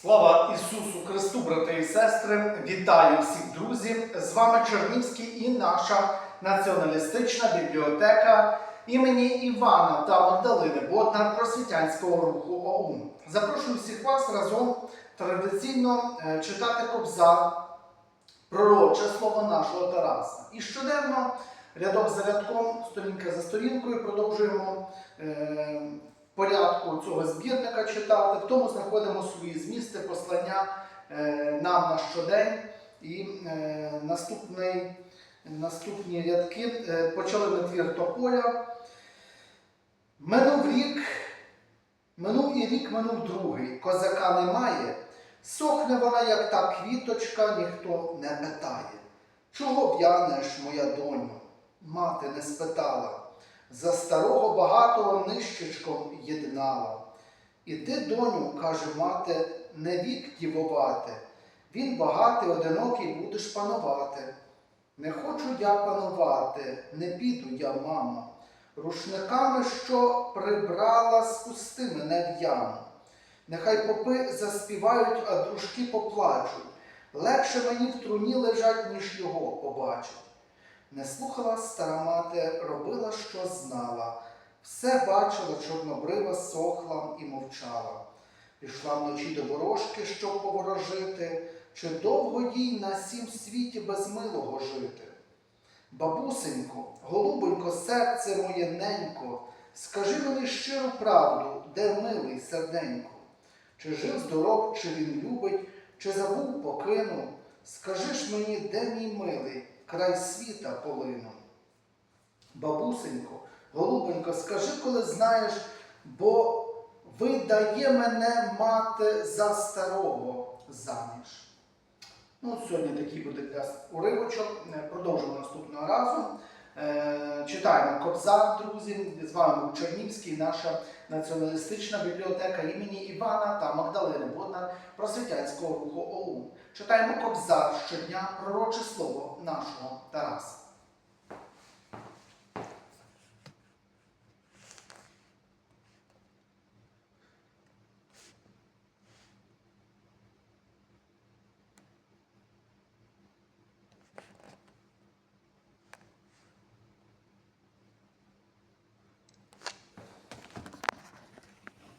Слава Ісусу Христу, брати і сестри! Вітаю всіх друзів! З вами Чернівський і наша націоналістична бібліотека імені Івана та Магдалини Боднар просвітянського руху ОУН. Запрошую всіх вас разом традиційно е, читати Кобзар, пророче слово нашого Тараса. І щоденно, рядок за рядком, сторінка за сторінкою, продовжуємо е, порядку цього збірника читати. В тому знаходимо свої змісти, послання е, нам на щодень. І е, наступний, наступні рядки е, почали ми твір Тополя. Минув рік, минув і рік, минув другий. Козака немає. Сохне вона, як та квіточка, ніхто не питає. Чого в'янеш, моя доню? Мати не спитала. За старого багатого нищечком єднала. Іди, доню, каже мати, не вік дівувати. Він багатий, одинокий будеш панувати. Не хочу я панувати, не піду я, мамо. Рушниками, що прибрала, спусти мене в яму. Нехай попи заспівають, а дружки поплачуть. Легше мені в труні лежать, ніж його побачить. Не слухала стара мати, робила, що знала. Все бачила, чорнобрива сохла і мовчала. Пішла вночі до ворожки, щоб поворожити, чи довго їй на сім світі без милого жити. Бабусенько, голубонько, серце моє ненько, скажи мені щиру правду, де милий серденько. Чи жив здоров, чи він любить, чи забув покинув. Скажи ж мені, де мій милий, край світа полину? Бабусенько, голубенько, скажи, коли знаєш, бо видає мене мати за старого заміж. Ну, сьогодні такий буде для уривочок. Продовжуємо. Е, Читаємо Кобзар, друзі. З вами Чернівський, наша націоналістична бібліотека імені Івана та Магдалини Бодна просвітянського руху ОУН. Читаємо Кобзар щодня, пророче слово нашого Тараса.